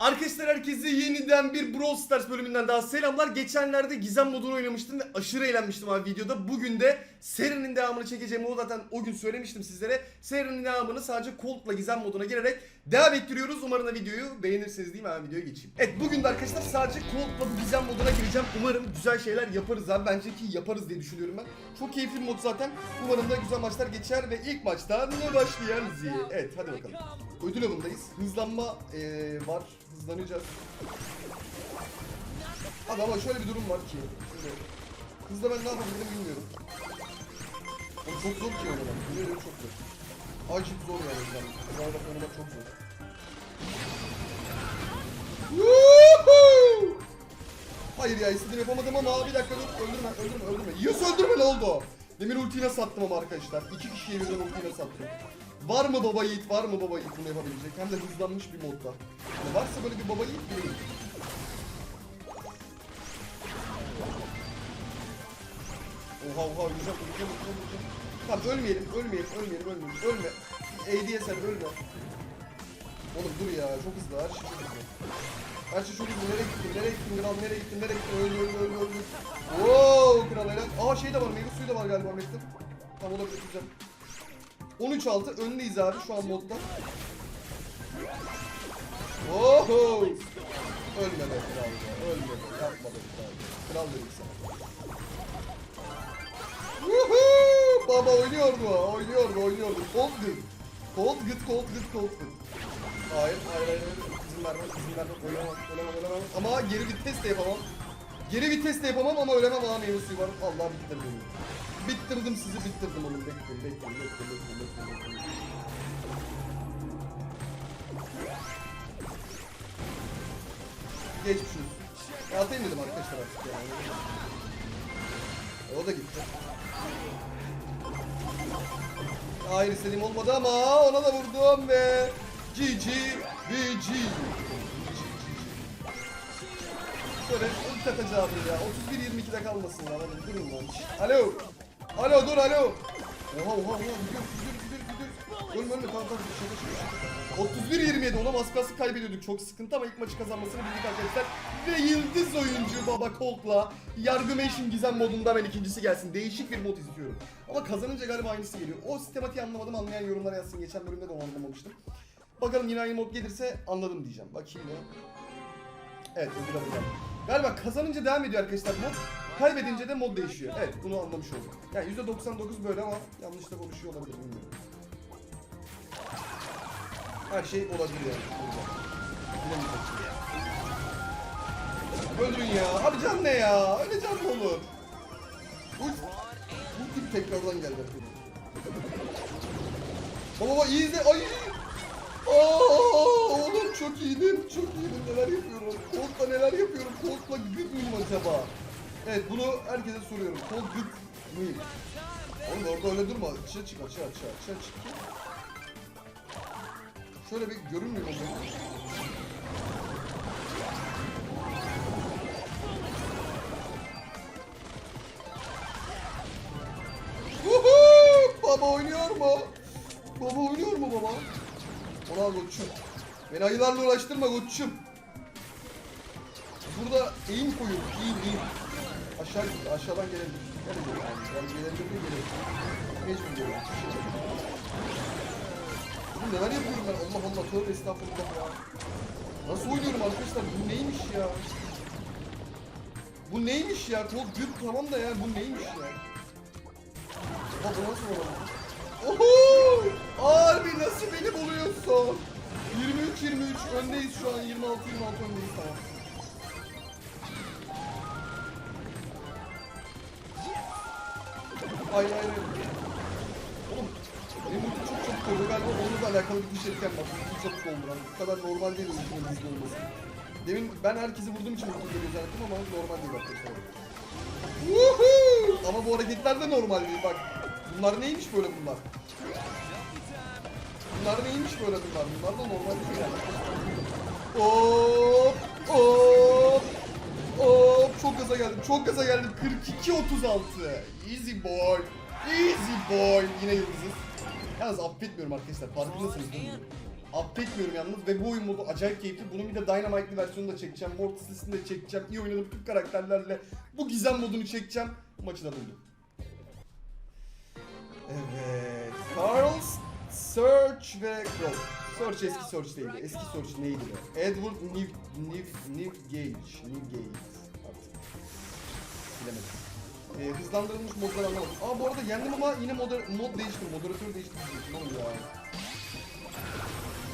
Arkadaşlar herkese yeniden bir Brawl Stars bölümünden daha selamlar. Geçenlerde Gizem modunu oynamıştım ve aşırı eğlenmiştim abi videoda. Bugün de serinin devamını çekeceğimi o zaten o gün söylemiştim sizlere. Serinin devamını sadece Colt'la Gizem moduna girerek devam ettiriyoruz. Umarım da videoyu beğenirsiniz değil mi? Hemen videoya geçeyim. Evet bugün de arkadaşlar sadece Colt'la Gizem moduna gireceğim. Umarım güzel şeyler yaparız abi. Bence ki yaparız diye düşünüyorum ben. Çok keyifli mod zaten. Umarım da güzel maçlar geçer ve ilk maçtan ne başlayacağız diye. Evet hadi bakalım. Ödül avındayız. Hızlanma eee, var. Hızlanacağız. Abi ama şöyle bir durum var ki. Hızla ben ne yapabilirim bilmiyorum. Oğlum çok zor ki oynamak. Biliyorum çok zor. Acayip zor yani hızlanmak. Hızlanmak oynamak çok zor. Hayır ya istediğimi yapamadım ama bir dakika dur öldürme öldürme öldürme. Yüz öldürme ne oldu? Demir ultiyle sattım ama arkadaşlar. İki kişiye birden ultiyle sattım. Var mı baba yiğit var mı baba yiğit bunu yapabilecek? Hem de hızlanmış bir modda. Yani varsa böyle bir baba yiğit bileyim. Oha oha öleceğim öleceğim öleceğim öleceğim. Tamam ölmeyelim ölmeyelim ölmeyelim ölmeyelim ölme. ADSL ölme. Oğlum dur ya çok hızlı her şey çok hızlı. Her şey çok hızlı nereye gittin nereye gittin kral nereye gittin nereye gittin öldü öldü öldü öldü. Wow kral helal. Aa şey de var meyve suyu da var galiba Mesut'um. Tamam olabilir güzel. 13-6 öndeyiz abi şu an modda. Oho! Ölme be kral be. Ölme be. Yapma be kral. Kral dedik sana. Woohoo! Baba oynuyordu. Oynuyordu oynuyordu. Cold good. Cold good cold good cold good. Hayır hayır hayır. İzin vermem izin vermem. Ölemem ölemem ölemem. Ama geri vites de yapamam. Geri vites de yapamam ama ölemem ama meyve suyu var. Allah bitirdim beni. Bittirdim sizi bittirdim oğlum. Bekleyin bekleyin bekleyin bekleyin bekleyin. bekleyin. Geçmiş olsun. Atayım dedim arkadaşlar artık yani. O da gitti. Hayır istediğim olmadı ama ona da vurdum ve GG VG. Şöyle ulti atacağım ya. 31-22'de kalmasın ya. Hadi durun lan. Alo. Alo dur alo. Oha oha oha. Gidiyor gidiyor gidiyor. Ölme ölme tamam tamam. Şaka şaka. 31-27 oğlum az kaybediyorduk. Çok sıkıntı ama ilk maçı kazanmasını bildik arkadaşlar. Ve yıldız oyuncu Baba Colt'la Yargımation Gizem modunda ben ikincisi gelsin. Değişik bir mod istiyorum. Ama kazanınca galiba aynısı geliyor. O sistematiği anlamadım anlayan yorumlara yazsın. Geçen bölümde de anlamamıştım. Bakalım yine aynı mod gelirse anladım diyeceğim. Bakayım ya. Evet ödül alacağım. Galiba kazanınca devam ediyor arkadaşlar mod. Kaybedince de mod değişiyor. Evet bunu anlamış oldum. Yani %99 böyle ama yanlış da konuşuyor olabilir bilmiyorum. Her şey olabilir yani. Öldürün ya. Abi can ne ya? Öyle can mı olur? Bu, bu tip tekrardan geldi. Baba baba iyi izle. Ay! Aa, oğlum çok iyiydim. Çok iyiydim. Neler yapıyorum? Colt'la neler yapıyorum? Colt'la gıd mıyım acaba? Evet bunu herkese soruyorum. Colt gıd mıyım? Oğlum orada öyle durma. Açığa çık açığa açığa açığa çık. Şöyle bir görünmüyor mu? Baba oynuyor mu? Baba oynuyor mu baba? Ona koçum. Beni ayılarla uğraştırma koçum. Burada eğim koyuyoruz. Eğim eğim. Aşağı. Aşağıdan gelelim. Gelelim. Yani gelelim mi gelelim. Mecbur gelelim. Oğlum neler yapıyorum ben? Allah Allah. Tövbe estağfurullah ya. Nasıl oynuyorum arkadaşlar? Bu neymiş ya? Bu neymiş ya? Kol gıt tamam da ya. Bu neymiş ya? Bak nasıl oynuyor? Oho! Harbi nasıl beni buluyorsun? 23-23 öndeyiz şu an 26-26 öndeyiz tamam. Hayır hayır hayır. Oğlum benim oldu galiba onunla alakalı bir şey var. Ulti çabuk oldu lan. Bu kadar normal değil ultinin hızlı olması. Demin ben herkesi vurduğum için ulti geliyor zannettim ama normal değil arkadaşlar. Ama bu hareketler de normal değil bak. Bunlar neymiş böyle bunlar? Bunlar neymiş böyle bunlar? Bunlar da normal değil yani. Hop! Hop! Hop! Çok gaza geldim. Çok gaza geldim. 42-36. Easy boy. Easy boy. Yine yıldızız. Yalnız affetmiyorum arkadaşlar. Farkındasınız değil mi? affetmiyorum yalnız ve bu oyun modu acayip keyifli. Bunun bir de Dynamite'li versiyonunu da çekeceğim. Mortis'ini de çekeceğim. İyi oynadığım bütün karakterlerle bu gizem modunu çekeceğim. Maçı da buldum. Evet. Carls, Search ve Crow. Search eski Search değildi. Eski Search neydi be? Edward New, New, Newgate. Newgate. Artık. Bilemedim. Ee, hızlandırılmış modlar anlamadım. Aa bu arada yendim ama yine moder mod değiştim. Moderatör değiştim diyecektim oğlum ya.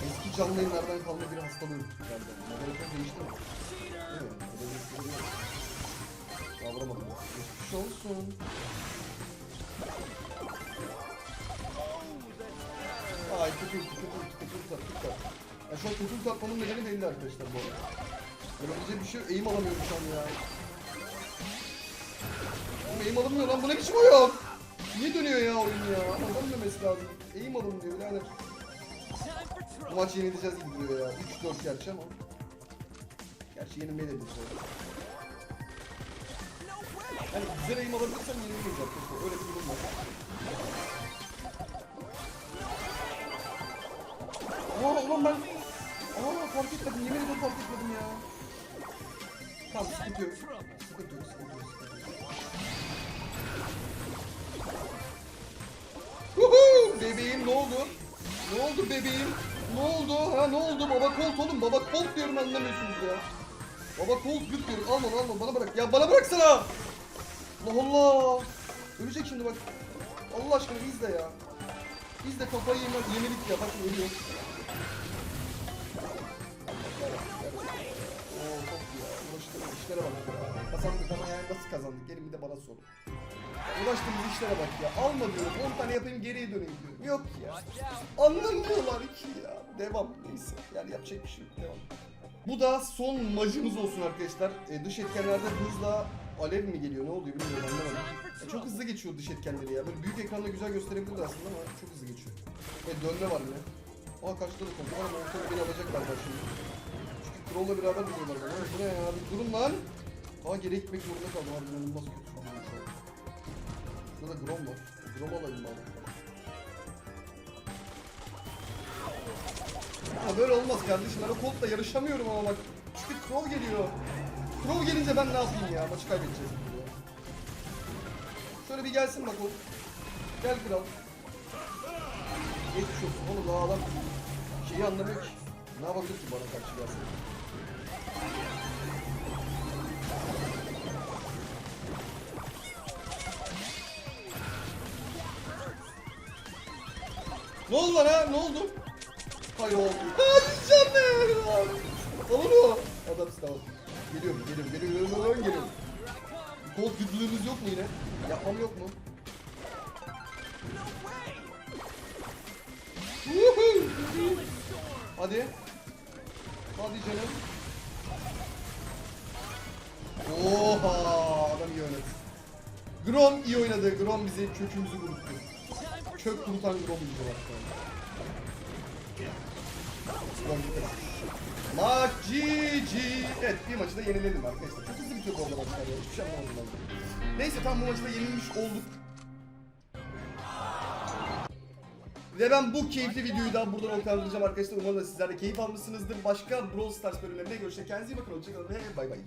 Eski canlı yayınlardan kalma bir hastalığım galiba. Moderatör değişti mi? Değişti mi? Kavramadım. Geçmiş olsun. Ay kötü ulti, kötü ulti, kötü ulti, kötü ulti. Ya şu an kötü ulti atmamın nedeni belli arkadaşlar bu arada. Yapabilecek bir şey. Eğim alamıyorum şu an ya. Eğim alınmıyor lan. Bu ne biçim oyun? Niye dönüyor ya oyun ya? Adam demesi lazım. Eğim alınmıyor birader. Bu maçı yenileceğiz gibi duruyor ya. 3-4 gerçi ama. Gerçi yenilmeyebiliriz. Yani güzel eğim alabilirsem yenilmeyiz arkadaşlar. Öyle bir durum var. Aa ulan ben... Aa fark etmedim. Yemin ederim fark etmedim ya. Tamam. Sıkıntı yok, Bebeğim ne oldu? Ne oldu bebeğim? Ne oldu? Ha ne oldu? Baba Colt oğlum. Baba Colt diyorum anlamıyorsunuz ya. Baba Colt güt diyorum. Alma alma bana bırak. Ya bana bıraksana. Allah Allah. Ölecek şimdi bak. Allah aşkına izle ya. İzle kafayı yemez. Yemelik ya. Bakın ölüyor. Oo çok iyi ya. İşlere bak. Kazandık ama yani nasıl kazandık? Gelin bir de bana sorun. Uğraştığımız işlere bak ya. Alma diyorum. 10 tane yapayım geriye döneyim diyorum. Yok ya. Anlamıyorlar ki ya. Devam. Neyse. Yani yapacak bir şey yok. Devam. Bu da son macımız olsun arkadaşlar. E, dış etkenlerde hızla alev mi geliyor? Ne oluyor bilmiyorum anlamadım. E, çok hızlı geçiyor dış etkenleri ya. Böyle büyük ekranda güzel gösterebilirdi aslında ama çok hızlı geçiyor. E dönme var yine. Aa karşıda da kompu var ama ortada beni alacaklar bak şimdi. Çünkü Troll'la beraber duruyorlar bana. Bu ne ya? Bir durun lan. Aa geri gitmek zorunda kaldım. Harbi inanılmaz kötü. Şurada da Grom var. Grom alayım bari. Ama böyle olmaz kardeşim. Ben o Colt'la yarışamıyorum ama bak. Çünkü Crow geliyor. Crow gelince ben ne yapayım ya? Maçı kaybedeceğiz. ya. Şöyle bir gelsin bak o. Gel kral. Geçmiş olsun oğlum daha adam şeyi anlamıyor ki. Ne yapabilir ki bana karşı gelsin? Ne oldu lan ha? Ne oldu? Hayır oldu. Hadi canım. Alın o. Adam tamam. Geliyorum, geliyorum, geliyorum, geliyorum, geliyorum. Kol güdülüğümüz yok mu yine? Yapmam yok mu? Hadi. Hadi canım. Oha! Adam iyi oynadı. Grom iyi oynadı. Grom bizi kökümüzü kuruttu. Kök kurutan Grom bizi var şu an. Maç GG. Evet bir maçı da yenilelim arkadaşlar. Çok hızlı bitiyor bu arada maçlar ya. Hiçbir şey anlamadım ben. Neyse tam bu maçı da yenilmiş olduk. Ve ben bu keyifli videoyu da buradan noktalayacağım arkadaşlar. Umarım da sizler de keyif almışsınızdır. Başka Brawl Stars bölümlerinde görüşürüz. Kendinize iyi bakın. Hoşçakalın ve bay bay.